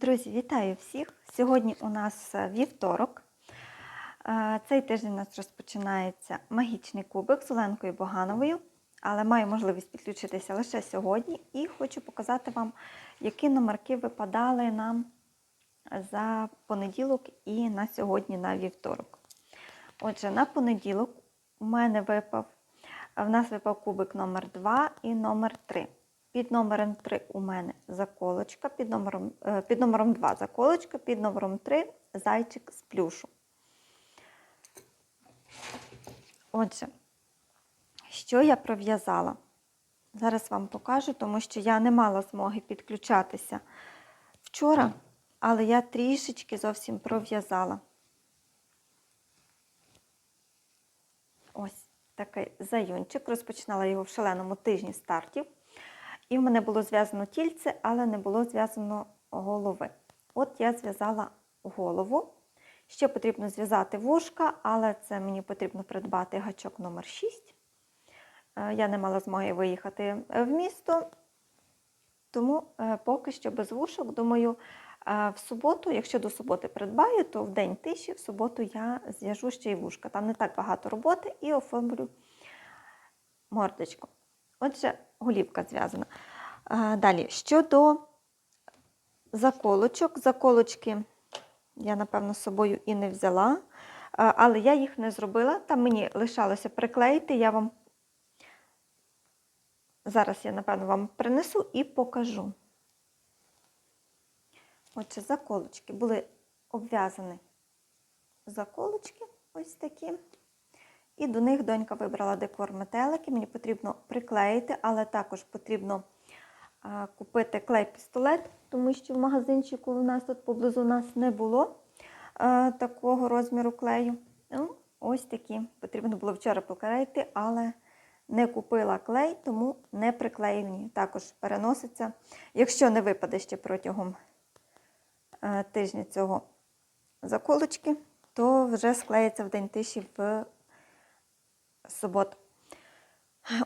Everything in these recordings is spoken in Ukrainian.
Друзі, вітаю всіх! Сьогодні у нас е, вівторок. Е, Цей тиждень у нас розпочинається магічний кубик з Оленкою Богановою, але маю можливість підключитися лише сьогодні і хочу показати вам, які номерки випадали нам за понеділок і на сьогодні на вівторок. Отже, на понеділок у мене випав, в нас випав кубик номер 2 і номер 3. Під номером 3 у мене заколочка, під номером, е, під номером 2 заколочка, під номером 3 зайчик з плюшу. Отже, що я пров'язала? Зараз вам покажу, тому що я не мала змоги підключатися вчора, але я трішечки зовсім пров'язала. Ось такий заюнчик. Розпочинала його в шаленому тижні стартів. І в мене було зв'язано тільце, але не було зв'язано голови. От я зв'язала голову. Ще потрібно зв'язати вушка, але це мені потрібно придбати гачок номер 6 Е, Я не мала змоги виїхати в місто, тому е, поки що без вушок. Думаю, е, в суботу, якщо до суботи придбаю, то в день тиші, в суботу я зв'яжу ще й вушка. Там не так багато роботи і оформлю мордочку. Отже, голівка зв'язана. Далі, щодо заколочок, заколочки я, напевно, з собою і не взяла, але я їх не зробила. Там мені лишалося приклеїти. Я вам зараз я, напевно, вам принесу і покажу. Отже, заколочки були обв'язані заколочки, ось такі. І до них донька вибрала декор метелики. Мені потрібно приклеїти, але також потрібно купити клей-пістолет, тому що в магазинчику у нас тут поблизу нас не було такого розміру клею. Ну, ось такі. Потрібно було вчора поклеїти, але не купила клей, тому не приклеєні. Також переноситься. Якщо не випаде ще протягом тижня цього заколочки, то вже склеїться в день тиші в суботу.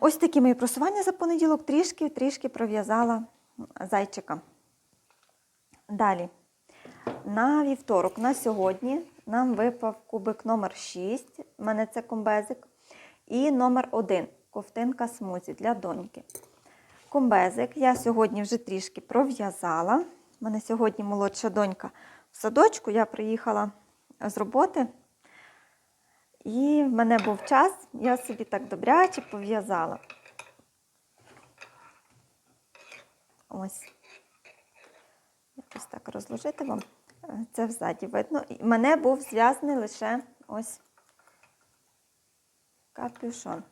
Ось такі мої просування за понеділок. Трішки-трішки пров'язала зайчика. Далі. На вівторок, на сьогодні, нам випав кубик номер 6. У мене це комбезик. І номер 1 ковтинка смузі для доньки. Комбезик я сьогодні вже трішки пров'язала. У мене сьогодні молодша донька в садочку. Я приїхала з роботи. І в мене був час, я собі так добряче пов'язала. Ось. Якось так розложити вам. Це взаді видно. І мене був зв'язаний лише ось капюшон.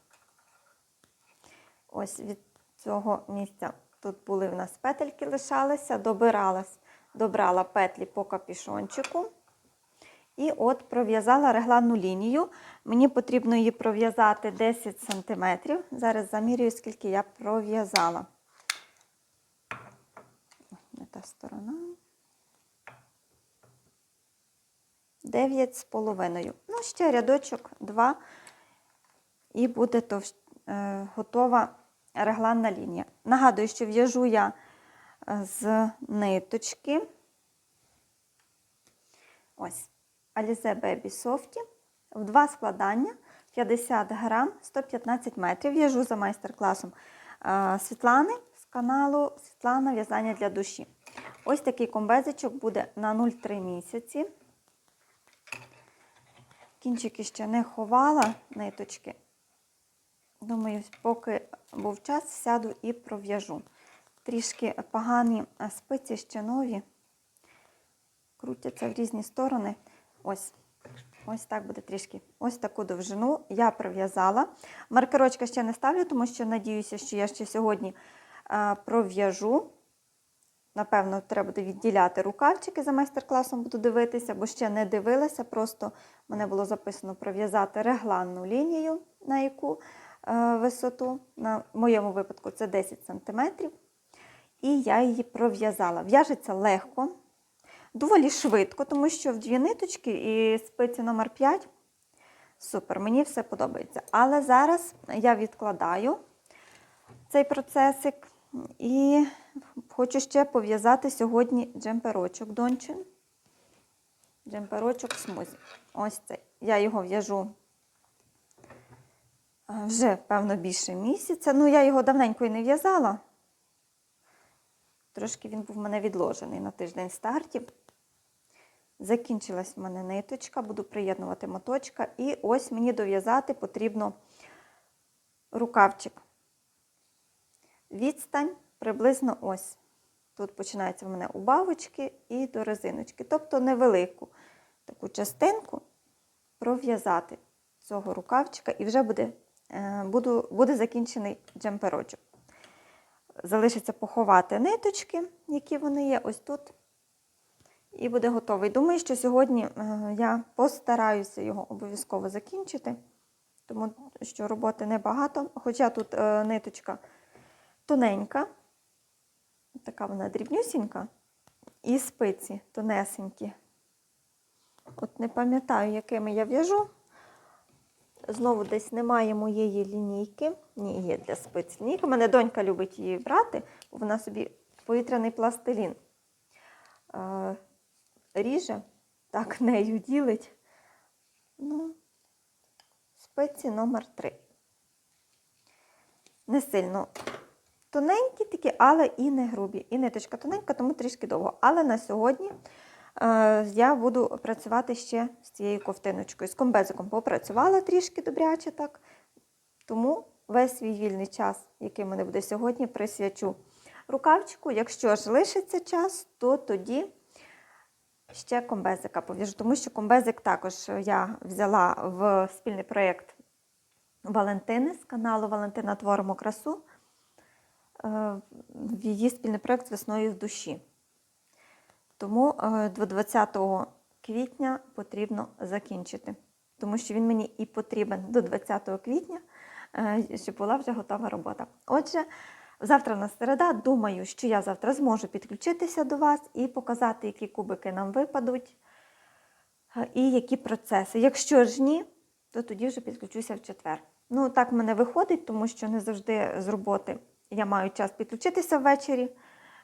Ось від цього місця тут були в нас петельки лишалися, добиралась, добрала петлі по капюшончику. І от пров'язала регланну лінію. Мені потрібно її пров'язати 10 см. Зараз замірюю, скільки я пров'язала. Не та сторона. 9 з половиною. Ну, ще рядочок 2 і буде товщ... е, готова регланна лінія. Нагадую, що в'яжу я з ниточки. Ось. Alize Baby Softy в два складання 50 грам 115 метрів. В'яжу за майстер-класом Світлани з каналу Світлана В'язання для душі. Ось такий комбезичок буде на 0,3 місяці. Кінчики ще не ховала ниточки. Думаю, поки був час, сяду і пров'яжу. Трішки погані спиці ще нові, крутяться в різні сторони. Ось ось так буде трішки. Ось таку довжину я пров'язала. Маркерочка ще не ставлю, тому що надіюся, що я ще сьогодні а, пров'яжу. Напевно, треба буде відділяти рукавчики за майстер-класом, буду дивитися, бо ще не дивилася. Просто мене було записано пров'язати регланну лінію, на яку е, висоту. На моєму випадку це 10 см. І я її пров'язала. В'яжеться легко доволі швидко, тому що в дві ниточки і спиці номер 5 супер, мені все подобається. Але зараз я відкладаю цей процесик і хочу ще пов'язати сьогодні джемперочок Дончин. Джемперочок смузі. Ось цей. Я його в'яжу е, вже, певно, більше місяця. Ну, я його давненько і не в'язала. Трошки він був в мене відложений на тиждень стартів. Закінчилась в мене ниточка, буду приєднувати моточка. І ось мені дов'язати потрібно рукавчик. Відстань приблизно ось. Тут починається в мене убавочки і до резиночки. Тобто невелику таку частинку пров'язати цього рукавчика і вже буде, е, буду, буде закінчений джемперочок. Залишиться поховати ниточки, які вони є, ось тут. І буде готовий. Думаю, що сьогодні е, я постараюся його обов'язково закінчити, тому що роботи небагато. Хоча тут е, ниточка тоненька, така вона дрібнюсінька, і спиці тонесенькі. От не пам'ятаю, якими я в'яжу. Знову десь немає моєї лінійки. Ні, є для спиць лінійка. Мене донька любить її брати, бо вона собі повітряний пластилін е, ріже, так нею ділить. Ну, спиці номер 3 Не сильно тоненькі такі, але і не грубі. І ниточка тоненька, тому трішки довго. Але на сьогодні е, я буду працювати ще з цією ковтиночкою. З комбезиком попрацювала трішки добряче так. Тому весь свій вільний час, який мене буде сьогодні, присвячу рукавчику. Якщо ж лишиться час, то тоді ще комбезика пов'яжу. Тому що комбезик також я взяла в спільний проєкт Валентини з каналу Валентина Творимо красу. Е, В її спільний проєкт весною в душі. Тому е, до 20 квітня потрібно закінчити. Тому що він мені і потрібен до 20 квітня, е, щоб була вже готова робота. Отже, завтра на середа, думаю, що я завтра зможу підключитися до вас і показати, які кубики нам випадуть е, і які процеси. Якщо ж ні, то тоді вже підключуся в четвер. Ну, так в мене виходить, тому що не завжди з роботи я маю час підключитися ввечері,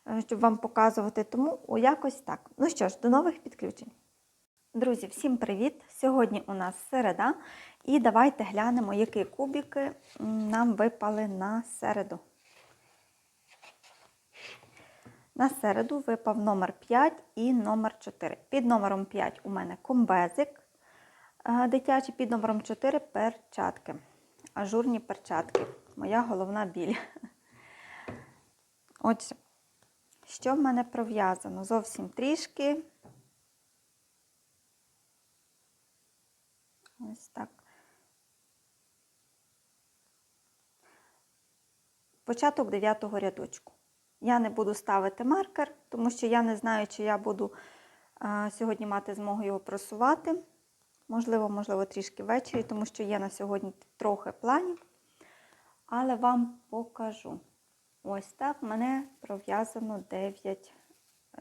е, щоб вам показувати. Тому о, якось так. Ну що ж, до нових підключень. Друзі, всім привіт! Сьогодні у нас середа. І давайте глянемо, які кубики нам випали на середу. На середу випав номер 5 і номер 4. Під номером 5 у мене комбезик е, дитячий, під номером 4 перчатки. Ажурні перчатки. Моя головна біль. Отже, що в мене пров'язано? Зовсім трішки. Ось так. Початок 9 рядочку. Я не буду ставити маркер, тому що я не знаю, чи я буду а, сьогодні мати змогу його просувати. Можливо, можливо, трішки ввечері, тому що є на сьогодні трохи планів. Але вам покажу. Ось так в мене пров'язано 9,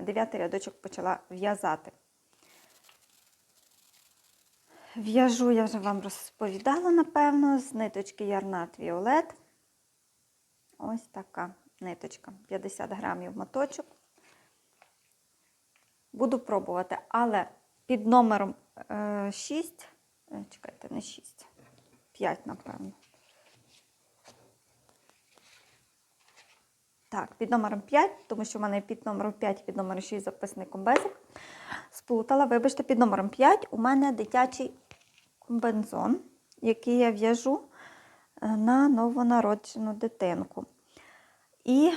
9 рядочок почала в'язати. В'яжу, я вже вам розповідала, напевно, з ниточки Ярнат Віолет. Ось така ниточка, 50 грамів моточок. Буду пробувати, але під номером е, 6, е, чекайте, не 6, 5, напевно. Так, під номером 5, тому що в мене під номером 5 і під номером 6 записаний комбезик. Сплутала, вибачте, під номером 5 у мене дитячий комбензон, який я в'яжу е, на новонароджену дитинку. І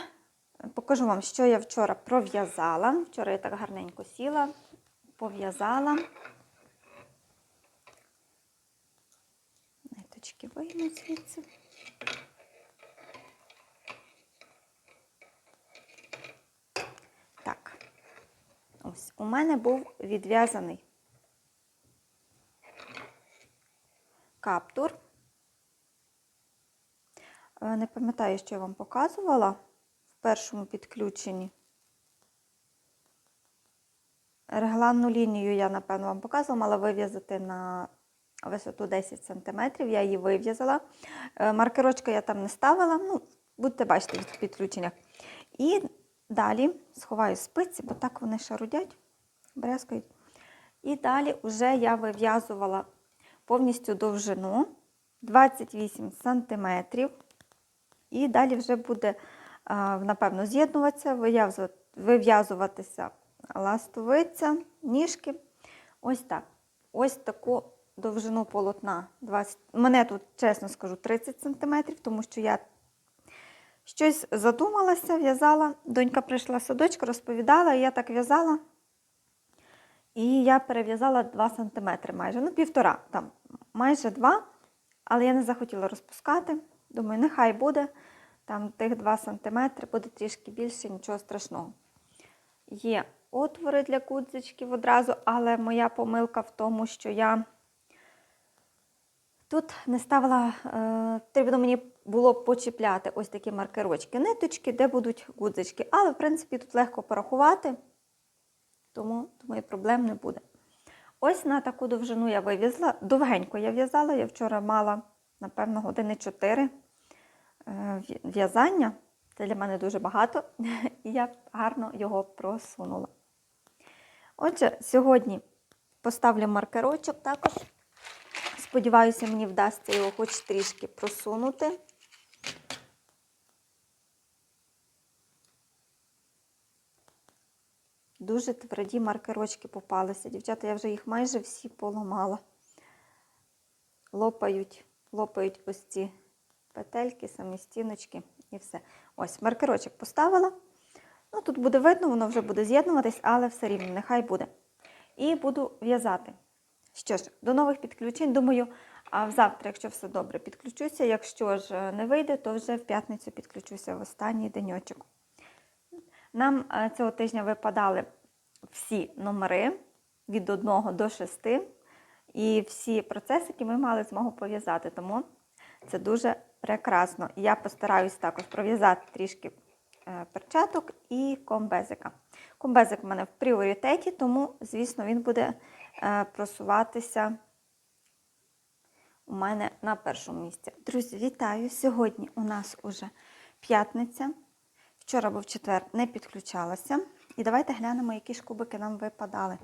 покажу вам, що я вчора пров'язала. Вчора я так гарненько сіла, пов'язала. Ниточки вийму звідси. Так, ось у мене був відв'язаний каптур. Е, Не пам'ятаю, що я вам показувала в першому підключенні. Регланну лінію я, напевно, вам показувала, мала вив'язати на висоту 10 см. Я її вив'язала. Е, Маркерочка я там не ставила, ну, будете бачити в підключеннях. І далі сховаю спиці, бо так вони шарудять, брязкають. І далі вже я вив'язувала повністю довжину 28 см. І далі вже буде, напевно, з'єднуватися, вив'язуватися ластовиця, ніжки. Ось так. Ось таку довжину полотна. 20... Мене тут, чесно скажу, 30 см, тому що я щось задумалася, в'язала. Донька прийшла з садочку, розповідала, і я так в'язала. І я перев'язала 2 см майже, ну півтора, там, майже 2, але я не захотіла розпускати. Думаю, нехай буде. Там тих 2 см, буде трішки більше, нічого страшного. Є отвори для гудзичків одразу, але моя помилка в тому, що я тут не ставила, е, потрібно мені було почіпляти ось такі маркерочки, ниточки, де будуть гудзички. Але, в принципі, тут легко порахувати, тому, і проблем не буде. Ось на таку довжину я вив'язала. Довгенько я в'язала. Я вчора мала, напевно, години 4 е, в'язання. Це для мене дуже багато, і я гарно його просунула. Отже, сьогодні поставлю маркерочок також. Сподіваюся, мені вдасться його хоч трішки просунути. Дуже тверді маркерочки попалися. Дівчата, я вже їх майже всі поламала. Лопають, лопають ось ці петельки, самі стіночки і все. Ось, маркерочок поставила. Ну, тут буде видно, воно вже буде з'єднуватись, але все рівно, нехай буде. І буду в'язати. Що ж, до нових підключень. Думаю, а завтра, якщо все добре, підключуся. Якщо ж е, не вийде, то вже в п'ятницю підключуся в останній деньочок. Нам е, цього тижня випадали всі номери від 1 до 6, і всі процесики ми мали змогу пов'язати, тому це дуже прекрасно. Я постараюсь також пров'язати трішки е, перчаток і комбезика. Комбезик в мене в пріоритеті, тому, звісно, він буде е, просуватися у мене на першому місці. Друзі, вітаю! Сьогодні у нас уже п'ятниця. Вчора був четвер, не підключалася. І давайте глянемо, які ж кубики нам випадали.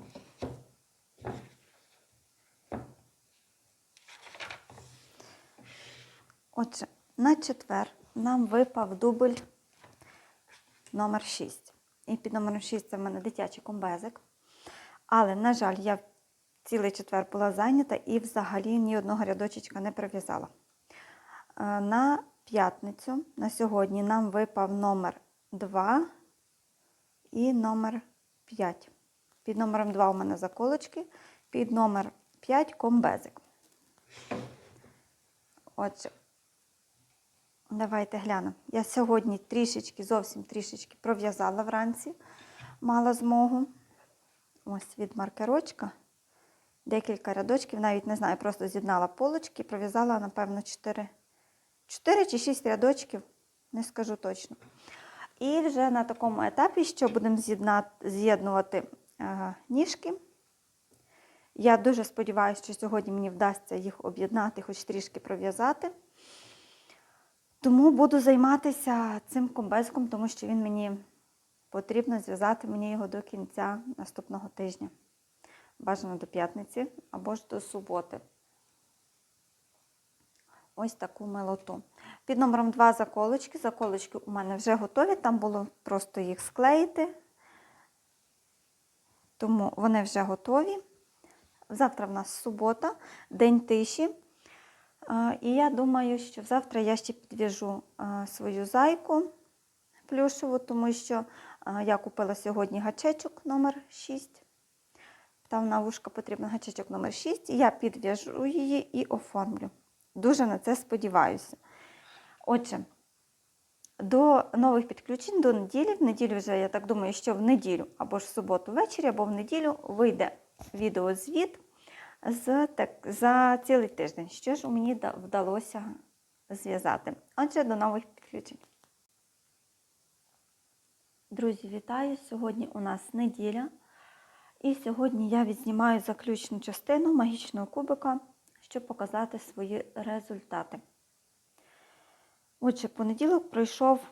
Отже, на четвер нам випав дубль номер 6. І під номером 6 це в мене дитячий комбезик. Але, на жаль, я цілий четвер була зайнята і взагалі ні одного рядочечка не прив'язала. Е, На п'ятницю, на сьогодні, нам випав номер 2 і номер 5. Під номером 2 у мене заколочки, під номер 5 комбезик. Отже, давайте глянемо. Я сьогодні трішечки, зовсім трішечки пров'язала вранці, мала змогу. Ось від маркерочка. Декілька рядочків, навіть не знаю, просто з'єднала полочки, пров'язала, напевно, 4, 4 чи 6 рядочків, не скажу точно. І вже на такому етапі, що будемо з'єднувати е, ніжки. Я дуже сподіваюся, що сьогодні мені вдасться їх об'єднати, хоч трішки пров'язати. Тому буду займатися цим комбезиком, тому що він мені потрібно зв'язати мені його до кінця наступного тижня. Бажано до п'ятниці або ж до суботи. Ось таку милоту. Під номером 2 заколочки. Заколочки у мене вже готові, там було просто їх склеїти. Тому вони вже готові. Завтра в нас субота, день тиші. І я думаю, що завтра я ще підв'яжу свою зайку плюшеву, тому що я купила сьогодні гачечок номер 6. Там на вушка потрібен гачечок номер 6. І я підв'яжу її і оформлю. Дуже на це сподіваюся. Отже, до нових підключень, до неділі. В неділю вже, я так думаю, що в неділю або ж в суботу ввечері, або в неділю вийде відеозвіт з, так, за цілий тиждень. Що ж мені вдалося зв'язати? Отже, до нових підключень. Друзі, вітаю! Сьогодні у нас неділя. І сьогодні я відзнімаю заключну частину магічного кубика, щоб показати свої результати. Отже, понеділок пройшов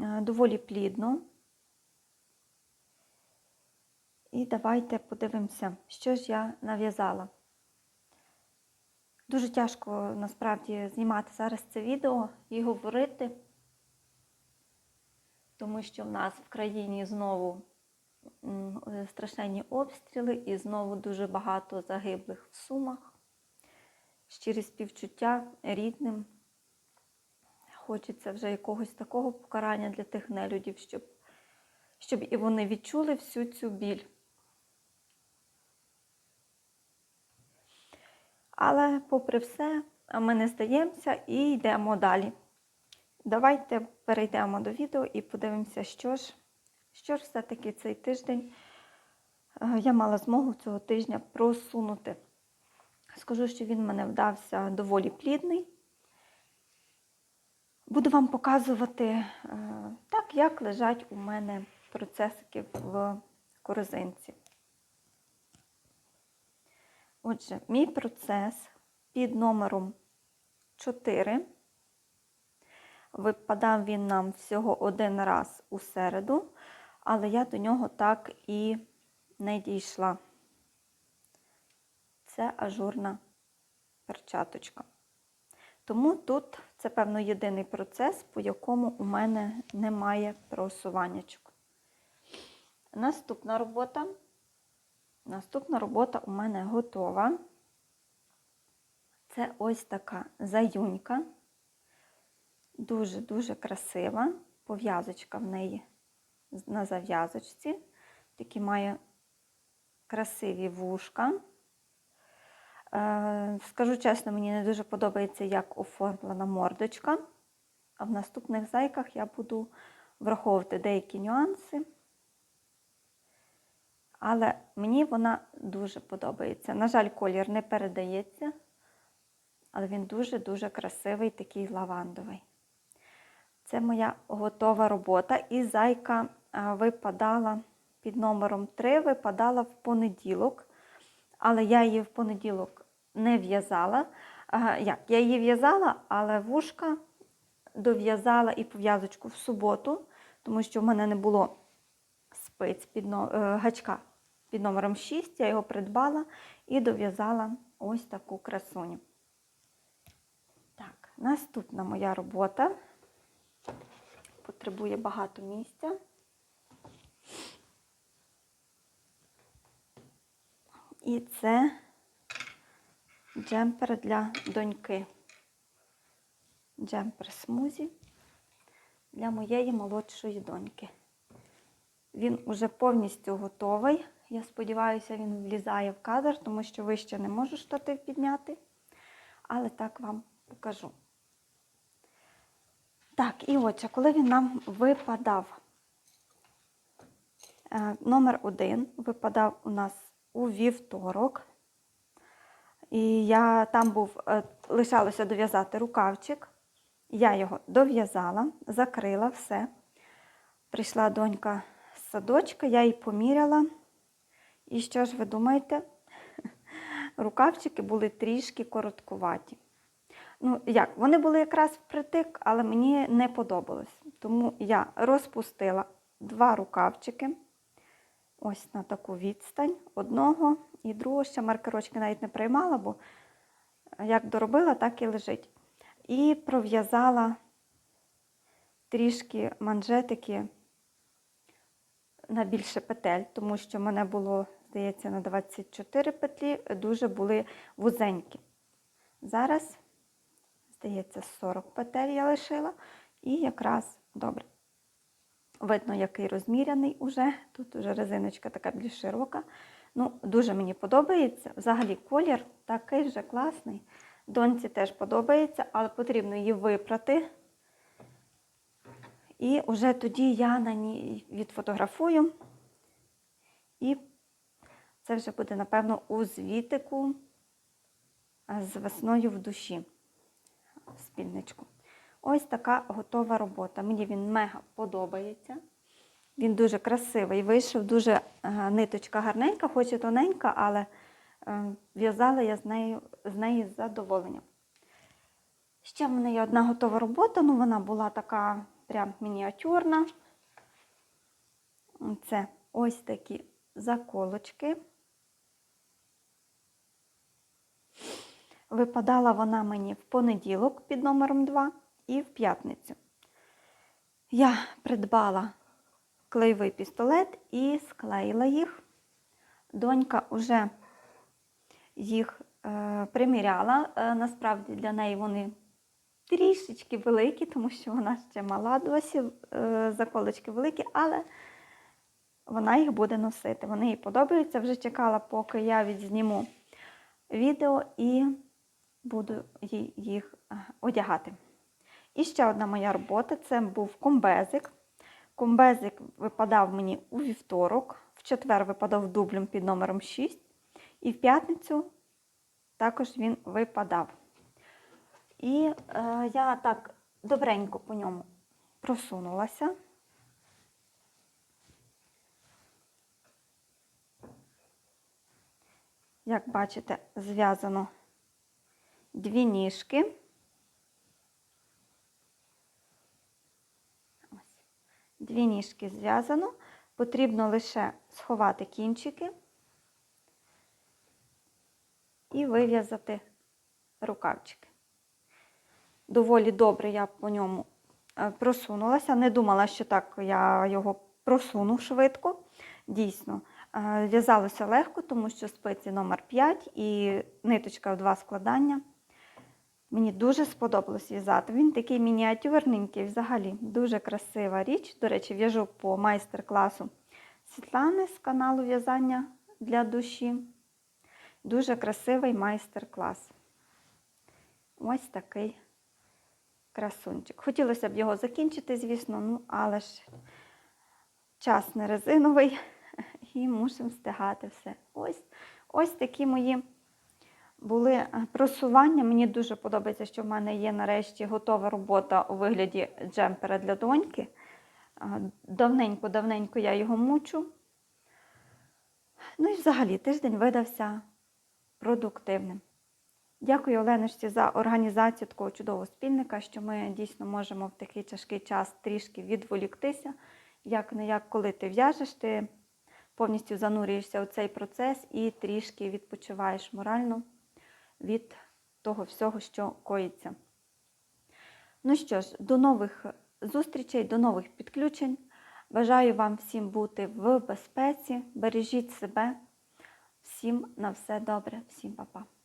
е, доволі плідно. І давайте подивимося, що ж я нав'язала. Дуже тяжко насправді знімати зараз це відео і говорити, тому що в нас в країні знову страшенні обстріли і знову дуже багато загиблих в сумах. Щирі співчуття рідним. Хочеться вже якогось такого покарання для тих нелюдів, щоб, щоб і вони відчули всю цю біль. Але, попри все, ми не здаємося і йдемо далі. Давайте перейдемо до відео і подивимося, що ж, що ж все-таки цей тиждень е, я мала змогу цього тижня просунути. Скажу, що він мене вдався доволі плідний. Буду вам показувати е, так, як лежать у мене процесики в корзинці. Отже, мій процес під номером 4. Випадав він нам всього один раз у середу, але я до нього так і не дійшла. Це ажурна перчаточка. Тому тут це, певно, єдиний процес, по якому у мене немає просуваннячок. Наступна робота. Наступна робота у мене готова. Це ось така заюнька. Дуже-дуже красива. Пов'язочка в неї на зав'язочці. Такі має красиві вушка. Е, Скажу чесно, мені не дуже подобається, як оформлена мордочка. А в наступних зайках я буду враховувати деякі нюанси. Але мені вона дуже подобається. На жаль, колір не передається, але він дуже-дуже красивий, такий лавандовий. Це моя готова робота. І зайка випадала під номером 3, випадала в понеділок, але я її в понеділок не в'язала. Як? Я її в'язала, але вушка дов'язала і пов'язочку в суботу, тому що в мене не було спиць під но... гачка під номером 6, я його придбала і дов'язала ось таку красуню. Так, наступна моя робота потребує багато місця. І це джемпер для доньки. Джемпер смузі для моєї молодшої доньки. Він уже повністю готовий. Я сподіваюся, він влізає в кадр, тому що вище не можу штатив підняти. Але так вам покажу. Так, і отже, коли він нам випадав, е, номер один випадав у нас у вівторок. І я там був, е, лишалося дов'язати рукавчик. Я його дов'язала, закрила все. Прийшла донька садочка, я її поміряла. І що ж ви думаєте? Рукавчики були трішки короткуваті. Ну, як, вони були якраз впритик, але мені не подобалось. Тому я розпустила два рукавчики. Ось на таку відстань одного і другого. Ще маркерочки навіть не приймала, бо як доробила, так і лежить. І пров'язала трішки манжетики на більше петель, тому що в мене було, здається, на 24 петлі, дуже були вузенькі. Зараз, здається, 40 петель я лишила, і якраз добре. Видно, який розміряний уже. Тут уже резиночка така більш широка. Ну, Дуже мені подобається. Взагалі колір такий же класний. Доньці теж подобається, але потрібно її випрати. І вже тоді я на ній відфотографую. І це вже буде, напевно, у звітику з весною в душі. Спільничку. Ось така готова робота. Мені він мега подобається. Він дуже красивий. Вийшов дуже ниточка гарненька, хоч і тоненька, але е, в'язала я з нею, з неї з задоволенням. Ще в мене є одна готова робота, ну вона була така прям мініатюрна. Це ось такі заколочки. Випадала вона мені в понеділок під номером 2 і в п'ятницю. Я придбала клеєвий пістолет і склеїла їх. Донька вже їх е, приміряла. Е, насправді для неї вони трішечки великі, тому що вона ще мала досі, е, заколочки великі, але вона їх буде носити. Вони їй подобаються. Вже чекала, поки я відзніму відео і буду їх е, одягати. І ще одна моя робота це був комбезик. Комбезик випадав мені у вівторок, в четвер випадав дублем під номером 6, і в п'ятницю також він випадав. І е, я так добренько по ньому просунулася. Як бачите, зв'язано дві ніжки. Дві ніжки зв'язано. Потрібно лише сховати кінчики і вив'язати рукавчики. Доволі добре я по ньому е, просунулася. Не думала, що так я його просуну швидко. Дійсно, е, в'язалося легко, тому що спиці номер 5 і ниточка в два складання. Мені дуже сподобалось в'язати. Він такий мініатюрненький, взагалі, дуже красива річ. До речі, в'яжу по майстер-класу Світлани з каналу В'язання для душі. Дуже красивий майстер-клас. Ось такий красунчик. Хотілося б його закінчити, звісно, ну, але ж час не резиновий і мусимо встигати все. Ось, ось такі мої були е, просування. Мені дуже подобається, що в мене є нарешті готова робота у вигляді джемпера для доньки. Давненько-давненько я його мучу. Ну і взагалі тиждень видався продуктивним. Дякую Оленочці за організацію такого чудового спільника, що ми дійсно можемо в такий тяжкий час трішки відволіктися. Як не як, коли ти в'яжеш, ти повністю занурюєшся у цей процес і трішки відпочиваєш морально від того всього, що коїться. Ну що ж, до нових зустрічей, до нових підключень. Бажаю вам всім бути в безпеці, бережіть себе. Всім на все добре, всім па-па.